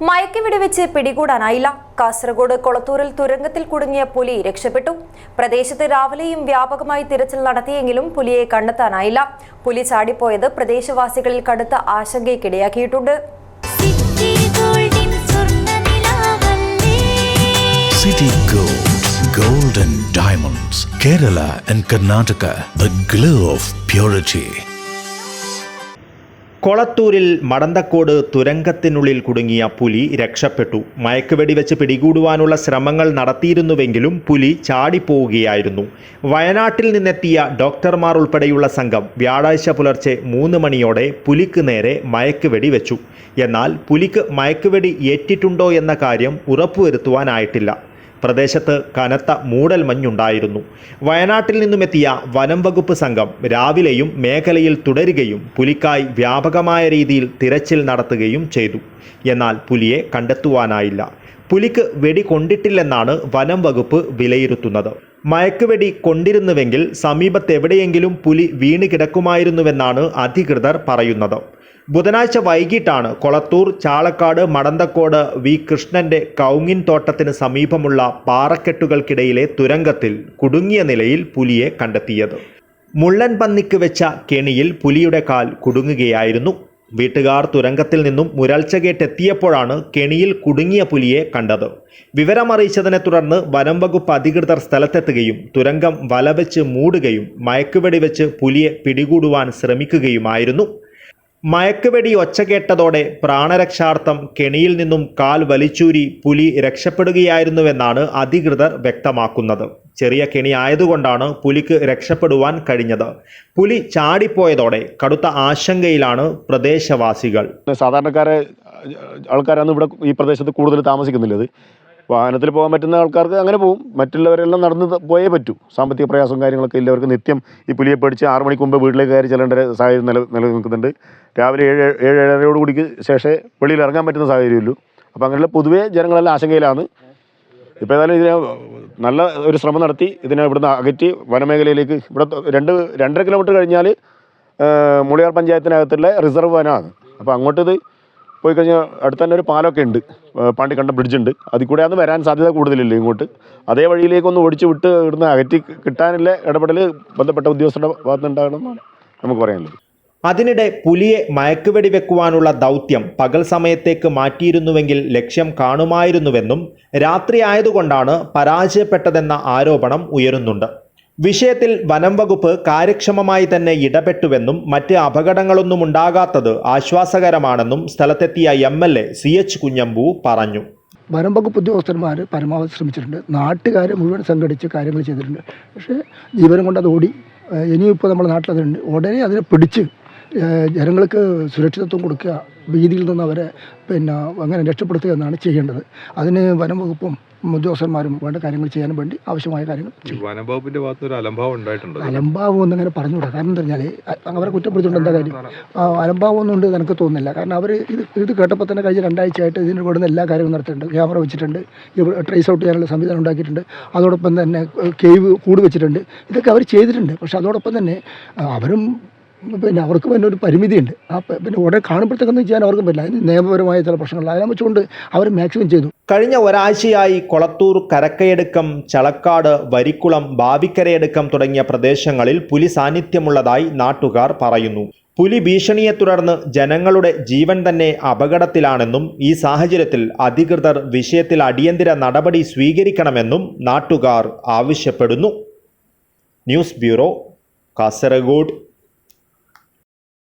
മയക്കുവെടി വെച്ച് പിടികൂടാനായില്ല. കാസർഗോഡ് കൊളത്തൂരിൽ തുരങ്കത്തിൽ കുടുങ്ങിയ പുലി രക്ഷപ്പെട്ടു. പ്രദേശത്ത് രാവിലെയും വ്യാപകമായി തിരച്ചിൽ നടത്തിയെങ്കിലും പുലിയെ കണ്ടെത്താനായില്ല. പുലി ചാടിപ്പോയത് പ്രദേശവാസികളിൽ കടുത്ത ആശങ്കയ്ക്കിടയാക്കിയിട്ടുണ്ട്. സിറ്റി ഗോൾഡിൻ സ്വർണനിലാവല്ലേ City Gold, Gold and Diamonds, Kerala and Karnataka, the glow of purity. കൊളത്തൂരിൽ മടന്തക്കോട് തുരങ്കത്തിനുള്ളിൽ കുടുങ്ങിയ പുലി രക്ഷപ്പെട്ടു. മയക്കുവെടി വെച്ച് പിടികൂടുവാനുള്ള ശ്രമങ്ങൾ നടത്തിയിരുന്നുവെങ്കിലും പുലി ചാടിപ്പോവുകയായിരുന്നു. വയനാട്ടിൽ നിന്നെത്തിയ ഡോക്ടർമാർ ഉൾപ്പെടെയുള്ള സംഘം വ്യാഴാഴ്ച പുലർച്ചെ മൂന്ന് മണിയോടെ പുലിക്ക് നേരെ മയക്കുവെടി വെച്ചു. എന്നാൽ പുലിക്ക് മയക്കുവെടി ഏറ്റിട്ടുണ്ടോ എന്ന കാര്യം ഉറപ്പുവരുത്തുവാനായിട്ടില്ല. പ്രദേശത്ത് കനത്ത മൂടൽ മഞ്ഞുണ്ടായിരുന്നു. വയനാട്ടിൽ നിന്നുമെത്തിയ വനം വകുപ്പ് സംഘം രാവിലെയും മേഖലയിൽ തുടരുകയും പുലിക്കായി വ്യാപകമായ രീതിയിൽ തിരച്ചിൽ നടത്തുകയും ചെയ്തു. എന്നാൽ പുലിയെ കണ്ടെത്തുവാനായില്ല. പുലിക്ക് വെടി കൊണ്ടിട്ടില്ലെന്നാണ് വനം വകുപ്പ് വിലയിരുത്തുന്നത്. മയക്കുവെടി കൊണ്ടിരുന്നുവെങ്കിൽ സമീപത്തെവിടെയെങ്കിലും പുലി വീണ് കിടക്കുമായിരുന്നുവെന്നാണ് അധികൃതർ പറയുന്നത്. ബുധനാഴ്ച വൈകിട്ടാണ് കൊളത്തൂർ ചാളക്കാട് മടന്തക്കോട് വി. കൃഷ്ണന്റെ കൗങ്ങിൻ തോട്ടത്തിന് സമീപമുള്ള പാറക്കെട്ടുകൾക്കിടയിലെ തുരങ്കത്തിൽ കുടുങ്ങിയ നിലയിൽ പുലിയെ കണ്ടെത്തിയത്. മുള്ളൻ പന്നിക്ക് വെച്ച കെണിയിൽ പുലിയുടെ കാൽ കുടുങ്ങുകയായിരുന്നു. വീട്ടുകാർ തുരങ്കത്തിൽ നിന്നും മുരൾച്ച കേട്ടെത്തിയപ്പോഴാണ് കെണിയിൽ കുടുങ്ങിയ പുലിയെ കണ്ടത്. വിവരമറിയിച്ചതിനെ തുടർന്ന് വനം വകുപ്പ് അധികൃതർ സ്ഥലത്തെത്തുകയും തുരങ്കം വലവെച്ച് മൂടുകയും മയക്കുവെടി വെച്ച് പുലിയെ പിടികൂടുവാൻ ശ്രമിക്കുകയുമായിരുന്നു. മയക്കുവെടി ഒച്ച കേട്ടതോടെ പ്രാണരക്ഷാർത്ഥം കെണിയിൽ നിന്നും കാൽ വലിച്ചൂരി പുലി രക്ഷപ്പെടുകയായിരുന്നുവെന്നാണ് അധികൃതർ വ്യക്തമാക്കുന്നത്. ചെറിയ കെണി ആയതുകൊണ്ടാണ് പുലിക്ക് രക്ഷപ്പെടുവാൻ കഴിഞ്ഞത്. പുലി ചാടിപ്പോയതോടെ കടുത്ത ആശങ്കയിലാണ് പ്രദേശവാസികൾ. സാധാരണക്കാരെ ആൾക്കാരാണ് ഇവിടെ ഈ പ്രദേശത്ത് കൂടുതൽ താമസിക്കുന്നുള്ളത് വാഹനത്തിൽ പോകാൻ പറ്റുന്ന ആൾക്കാർക്ക് അങ്ങനെ പോകും മറ്റുള്ളവരെല്ലാം നടന്ന് പോയേ പറ്റൂ. സാമ്പത്തിക പ്രയാസവും കാര്യങ്ങളൊക്കെ ഇല്ലവർക്ക് നിത്യം ഈ പുലിയെ പേടിച്ച് ആറ് മണിക്ക് മുമ്പ് വീട്ടിലേക്ക് കയറി ചെല്ലേണ്ട സാഹചര്യം നില നിലനിൽക്കുന്നുണ്ട്. രാവിലെ ഏഴ് ഏഴ് ഏഴരയോട് കൂടിക്ക് ശേഷമേ വെളിയിൽ ഇറങ്ങാൻ പറ്റുന്ന സാഹചര്യമുള്ളൂ അപ്പോൾ അങ്ങനെയുള്ള പൊതുവേ ജനങ്ങളെല്ലാം ആശങ്കയിലാണ്. ഇപ്പോൾ ഏതായാലും ഇതിനെ നല്ല ഒരു ശ്രമം നടത്തി ഇതിനെ ഇവിടുന്ന് അകറ്റി വനമേഖലയിലേക്ക് ഇവിടെ രണ്ട് രണ്ടര കിലോമീറ്റർ കഴിഞ്ഞാൽ മുളിയാർ പഞ്ചായത്തിനകത്തുള്ള റിസർവ് വനമാണ് അപ്പോൾ അങ്ങോട്ട് ഇത് പോയി കഴിഞ്ഞാൽ അടുത്ത് തന്നെ ഒരു പാലമൊക്കെ ഉണ്ട്. പാണ്ടി കണ്ട ബ്രിഡ്ജ് ഉണ്ട്. അതിൽ കൂടെ അന്ന് വരാൻ സാധ്യത കൂടുതലില്ല ഇങ്ങോട്ട്? അതേ വഴിയിലേക്കൊന്ന് ഓടിച്ച് വിട്ട് ഇവിടുന്ന് അകറ്റി കിട്ടാനുള്ള ഇടപെടൽ ബന്ധപ്പെട്ട ഉദ്യോഗസ്ഥരുടെ ഭാഗത്തുനിന്നുണ്ടാകണമെന്നാണ് നമുക്ക് പറയാനുള്ളത്. അതിനിടെ പുലിയെ മയക്കുവെടി വെക്കുവാനുള്ള ദൗത്യം പകൽ സമയത്തേക്ക് മാറ്റിയിരുന്നുവെങ്കിൽ ലക്ഷ്യം കാണുമായിരുന്നുവെന്നും രാത്രി ആയതുകൊണ്ടാണ് പരാജയപ്പെട്ടതെന്ന ആരോപണം ഉയരുന്നുണ്ട്. വിഷയത്തിൽ വനം വകുപ്പ് കാര്യക്ഷമമായി തന്നെ ഇടപെട്ടുവെന്നും മറ്റ് അപകടങ്ങളൊന്നും ഉണ്ടാകാത്തത് ആശ്വാസകരമാണെന്നും സ്ഥലത്തെത്തിയ M L A C H Kunhambu പറഞ്ഞു. വനം വകുപ്പ് ഉദ്യോഗസ്ഥന്മാർ പരമാവധി ശ്രമിച്ചിട്ടുണ്ട്. നാട്ടുകാരെ മുഴുവൻ സംഘടിച്ച് കാര്യങ്ങൾ ചെയ്തിട്ടുണ്ട്. പക്ഷേ ജീവനം കൊണ്ട് അത് ഓടി ഇനിയിപ്പോൾ നമ്മുടെ നാട്ടിലതുണ്ട് ഉടനെ അതിനെ പിടിച്ച് ജനങ്ങൾക്ക് സുരക്ഷിതത്വം കൊടുക്കുക ഭീതിയിൽ നിന്ന് അവരെ പിന്നെ അങ്ങനെ രക്ഷപ്പെടുത്തുക എന്നാണ് ചെയ്യേണ്ടത്. അതിന് വനം വകുപ്പും ഉദ്യോഗസ്ഥന്മാരും വേണ്ട കാര്യങ്ങൾ ചെയ്യാൻ വേണ്ടി ആവശ്യമായ കാര്യങ്ങൾ ചെയ്യും. വനംവകുപ്പിന്റെ ഭാഗത്ത് ഒരു അലംഭാവം ഉണ്ടായിട്ടുണ്ട്? അലംഭാവം ഒന്നും അങ്ങനെ പറഞ്ഞുകൂടാ. കാരണം എന്താ പറഞ്ഞാൽ അവരെ കുറ്റപ്പെടുത്തിയിട്ടുണ്ട് എന്താ കാര്യം? അലംഭാവം ഒന്നും ഉണ്ട് എനിക്ക് തോന്നുന്നില്ല. കാരണം അവർ ഇത് ഇത് കേട്ടപ്പോൾ തന്നെ കഴിഞ്ഞ രണ്ടാഴ്ചയായിട്ട് ഇതിന് ഇവിടുന്ന് എല്ലാ കാര്യവും നടത്തിയിട്ടുണ്ട്. ക്യാമറ വെച്ചിട്ടുണ്ട്. ഇവിടെ ട്രേസ് ഔട്ട് ചെയ്യാനുള്ള സംവിധാനം ഉണ്ടാക്കിയിട്ടുണ്ട്. അതോടൊപ്പം തന്നെ കേവ് കൂട് വെച്ചിട്ടുണ്ട്. ഇതൊക്കെ അവർ ചെയ്തിട്ടുണ്ട്. പക്ഷെ അതോടൊപ്പം തന്നെ അവരും പിന്നെ അവർക്ക് പിന്നെ ഒരു പരിമിതിയുണ്ട്. ആ പിന്നെ ഉടനെ കാണുമ്പോഴത്തേക്കൊന്നും ചെയ്യാൻ അവർക്ക് പറ്റില്ല. അതിന് നിയമപരമായ ചില പ്രശ്നങ്ങൾ അതിനെ വെച്ചുകൊണ്ട് അവർ മാക്സിമം ചെയ്തു. കഴിഞ്ഞ ഒരാഴ്ചയായി കൊളത്തൂർ കരക്കയടുക്കം ചളക്കാട് വരിക്കുളം ബാവിക്കരയടുക്കം തുടങ്ങിയ പ്രദേശങ്ങളിൽ പുലി സാന്നിധ്യമുള്ളതായി നാട്ടുകാർ പറയുന്നു. പുലി ഭീഷണിയെ തുടർന്ന് ജനങ്ങളുടെ ജീവൻ തന്നെ അപകടത്തിലാണെന്നും ഈ സാഹചര്യത്തിൽ അധികൃതർ വിഷയത്തിൽ അടിയന്തര നടപടി സ്വീകരിക്കണമെന്നും നാട്ടുകാർ ആവശ്യപ്പെടുന്നു. News bureau Kasaragod.